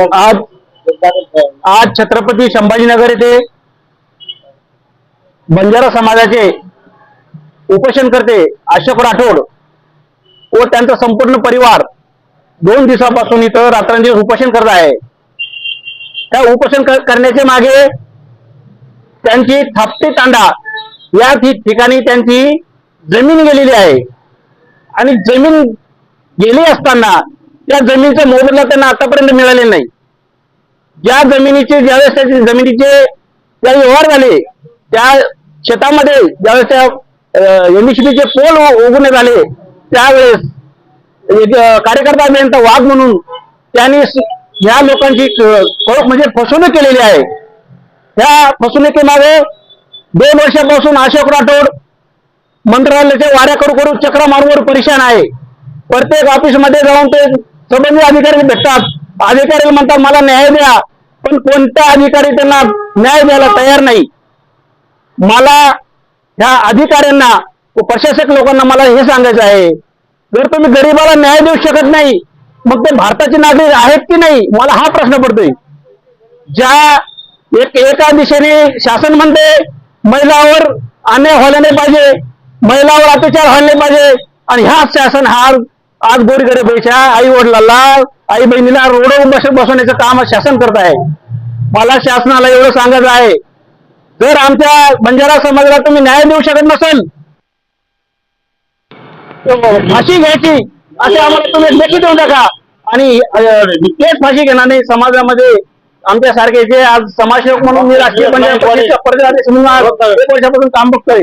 आज आज छत्रपती संभाजीनगर येथे बंजारा समाजाचे उपोषण करते अशोक राठोड व त्यांचा संपूर्ण परिवार दोन दिवसापासून इथं रात्रंदिवस उपोषण करत आहे. त्या उपोषण करण्याचे करण्याच्या मागे त्यांची थापटे तांडा या ठिकाणी त्यांची जमीन गेलेली आहे. आणि जमीन गेली असताना त्या जमिनीचा मोबदला त्यांना आतापर्यंत मिळाले नाही. ज्या जमिनीचे ज्यावेळेस त्याचे जमिनीचे त्या व्यवहार झाले त्या शेतामध्ये ज्यावेळेस त्या एमबीसीचे पोल उघडण्यात आले त्यावेळेस कार्यकर्ता अभियंता वाघ म्हणून त्यांनी ह्या लोकांची म्हणजे फसवणूक केलेली आहे. त्या फसवणुकीमागे दोन वर्षापासून अशोक राठोड मंत्रालयाच्या वाऱ्या करू करू चक्रा मारूवर परेशान आहे. प्रत्येक ऑफिसमध्ये जाऊन ते संबंधित अधिकारी भेटतात. अधिकारी म्हणतात मला न्याय द्या. पण कोणता अधिकारी त्यांना न्याय द्यायला तयार नाही. मला ह्या अधिकाऱ्यांना प्रशासक लोकांना मला हे सांगायचं आहे जर तुम्ही गरीबाला न्याय देऊ शकत नाही मग ते भारताचे नागरिक आहेत की नाही? मला हा प्रश्न पडतोय. ज्या एक एका दिशेने शासन म्हणते महिलावर अन्याय व्हायला नाही पाहिजे महिलावर अत्याचार व्हायला नाही पाहिजे आणि ह्या शासन हा आज गोरगरीबाच्या आई वडिलाला आई बहिणीला बस बसवण्याचं काम शासन करत आहे. मला शासनाला एवढं सांगायचं आहे. जर आमच्या बंजारा समाजाला तुम्ही न्याय देऊ शकत नसेल फाशी घ्यायची असे आम्हाला तुम्ही लेखी देऊन टाका आणि तेच फाशी घेणार नाही. समाजामध्ये आमच्या सारखे जे आज समाजसेवक म्हणून मी राष्ट्रीय वर्षापासून काम बघतोय.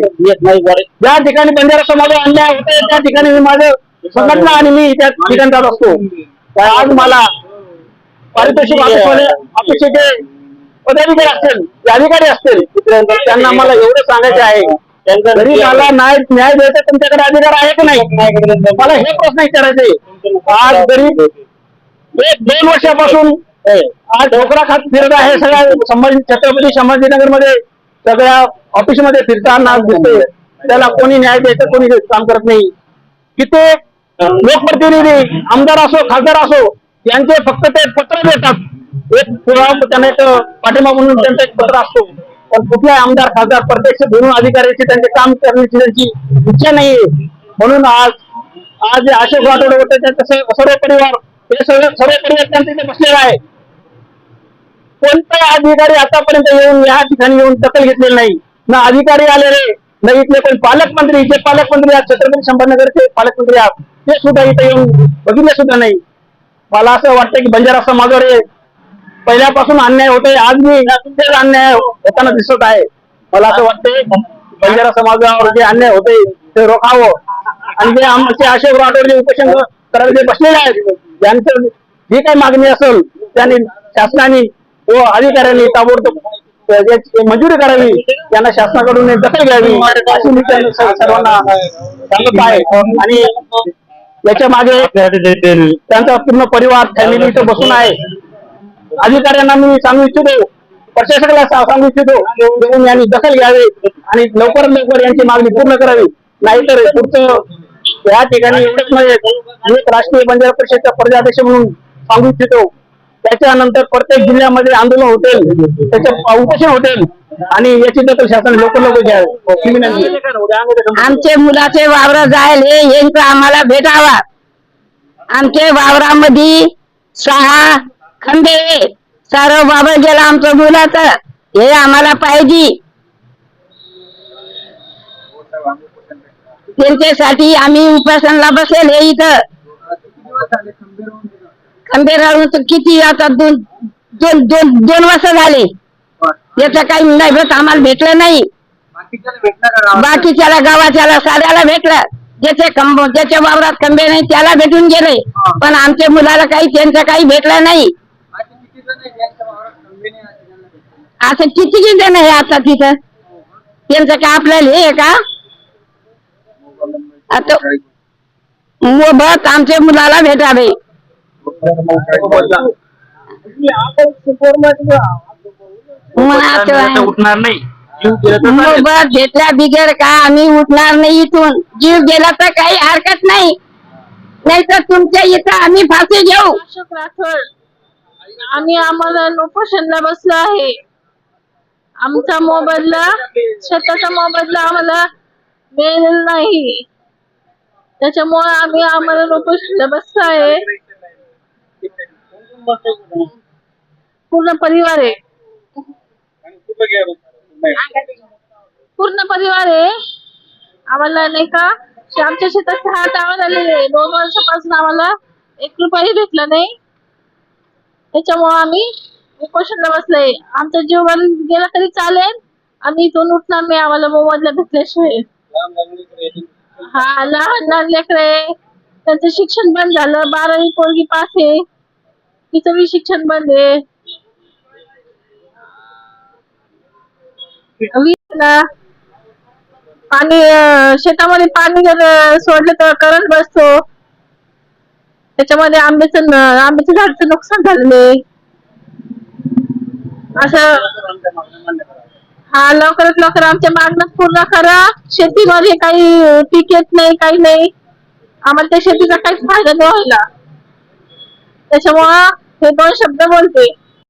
ज्या ठिकाणी बंजारा समाज अन्याय होते त्या ठिकाणी मी माझं संघटना आणि मी त्या ठिकाणी जात असतो आज मला पारितोषिक ऑफिसचे पदाधिकारी असतील अधिकारी असतील त्यांना मला एवढं सांगायचं आहे. गरीबाला न्याय न्याय द्यायचा तुमच्याकडे अधिकार आहे की नाही? मला हे प्रश्न विचारायचे आज गरीब एक दोन वर्षापासून आज ढोकरा खात फिरत आहे सगळ्या संभाजी छत्रपती संभाजीनगरमध्ये सगळ्या ऑफिसमध्ये फिरताना दिसते त्याला कोणी न्याय द्यायचं कोणी काम करत नाही. किती लोकप्रतिनिधी आमदार असो खासदार असो यांचे फक्त ते पत्र देतात. एक पुरावा त्यांना एक पाठिंबा म्हणून त्यांचा एक पत्र असतो. पण कुठलाही आमदार खासदार प्रत्यक्ष बोलून अधिकाऱ्याचे त्यांचे काम करण्याची त्यांची इच्छा नाहीये. म्हणून आज आज जे अशोक राठोड होते त्यांचे सर्व परिवार हे सगळं सर्व परिवार त्यांच्या इथे बसलेला आहे कोणताही अधिकारी आतापर्यंत येऊन या ठिकाणी येऊन दखल घेतलेली नाही. ना अधिकारी आलेले ना इथले कोण पालकमंत्री जे पालकमंत्री आहेत छत्रपती संभाजीनगरचे पालकमंत्री आहेत ते सुद्धा इथे येऊन बघितले सुद्धा नाही. मला असं वाटतं की बंजारा समाजावर पहिल्यापासून अन्याय होतोय आज मी अन्याय होताना दिसत आहे. मला असं वाटतंय बंजारा समाजावर जे अन्याय होते ते रोखावं. आणि जे आमचे अशोक राठोड जे उपोषण करायला जे बसलेले आहेत ज्यांचं जी काही मागणी असेल त्यांनी शासनाने व अधिकाऱ्यांनी ताबडतोब मंजुरी करावी. त्यांना शासनाकडून दखल घ्यावी. अशी मी सर्वांना सांगत आहे. आणि याच्या मागे त्यांचा पूर्ण परिवार फॅमिली इथे बसून आहे. अधिकाऱ्यांना मी सांगू इच्छितो. प्रशासकाला सांगू इच्छितो. यांनी दखल घ्यावी. आणि लवकरात लवकर यांची मागणी पूर्ण करावी. नाहीतर पुढचं या ठिकाणी एवढंच नाही. राष्ट्रीय बंजारा परिषदचा प्रजाध्यक्ष म्हणून सांगू इच्छितो. त्याच्यानंतर प्रत्येक जिल्ह्यामध्ये आंदोलन होतील. त्याचे उपोषण होतील. आणि याची दखल शासन लवकर लोक घ्या. आमचे मुलाचे वावर जायले यांचं आम्हाला भेटावा. आमचे वावरामध्ये सहा खंबे सारं वावर गेला आमचं मुलाचं. हे आम्हाला पाहिजे. त्यांच्यासाठी आम्ही उपासनला बसेल हे इथं. खंबे राहून तर किती आता दोन दोन दोन दोन वर्ष झाले. याचं काही नाही भेट आम्हाला भेटलं नाही. बाकीच्याला गावाच्याला साध्याला भेटलं. ज्याचे खंब ज्याच्या वावरात खंबे नाही त्याला भेटून गेले. पण आमच्या मुलाला काही त्यांचं काही भेटलं नाही. असं किती किती जण आहे आता तिथं? त्यांचं का आपल्याला हे का? आता मोबत आमच्या मुलाला भेटावे. उठणार नाही. जीव गेला तर चालेल. मोबत घेतल्या बिगर का? आम्ही उठणार नाही इथून. जीव गेला तर काही हरकत नाही. नाही तर तुमच्या इथं आम्ही फाशी घेऊ. अशोक राठोड आम्ही आम्हाला उपोषणला बसलो आहे. आमचा मोबदला शेताचा मोबदला आम्हाला मिळालेला नाही. त्याच्यामुळे आम्ही आम्हाला उपोषणला बसलो आहे. पूर्ण परिवार आहे. पूर्ण परिवार आहे. आम्हाला नाही का आमच्या शेतात सहा टावर आलेले आहे. दोन वर्षापासून आम्हाला एक रुपयाही भेटला नाही. त्याच्यामुळे आम्ही उपोषणला बसलोय. आमचा जीव बन गेला तरी चालेल आम्ही इथून उठणार नाही आम्हाला मोबदला भेटल्याशिवाय. हा लहान लहान लेकरे त्यांचं शिक्षण बंद झालं. बारावी पोरगी पास आहे. तिचं बी शिक्षण बंद आहे. वीजला पाणी अं, शेतामध्ये पाणी जर अं, सोडलं तर करंट बसतो. त्याच्यामध्ये आंब्याचं न- आंब्याच्या झाडाचं नुकसान झालेले असं हा लवकरात लवकर आमच्या मागण्या पूर्ण करा. शेतीमध्ये काही पीक येत नाही काही नाही. आम्हाला त्या शेतीचा काहीच फायदा नाही व्हायला. त्याच्यामुळं हे दोन शब्द बोलते.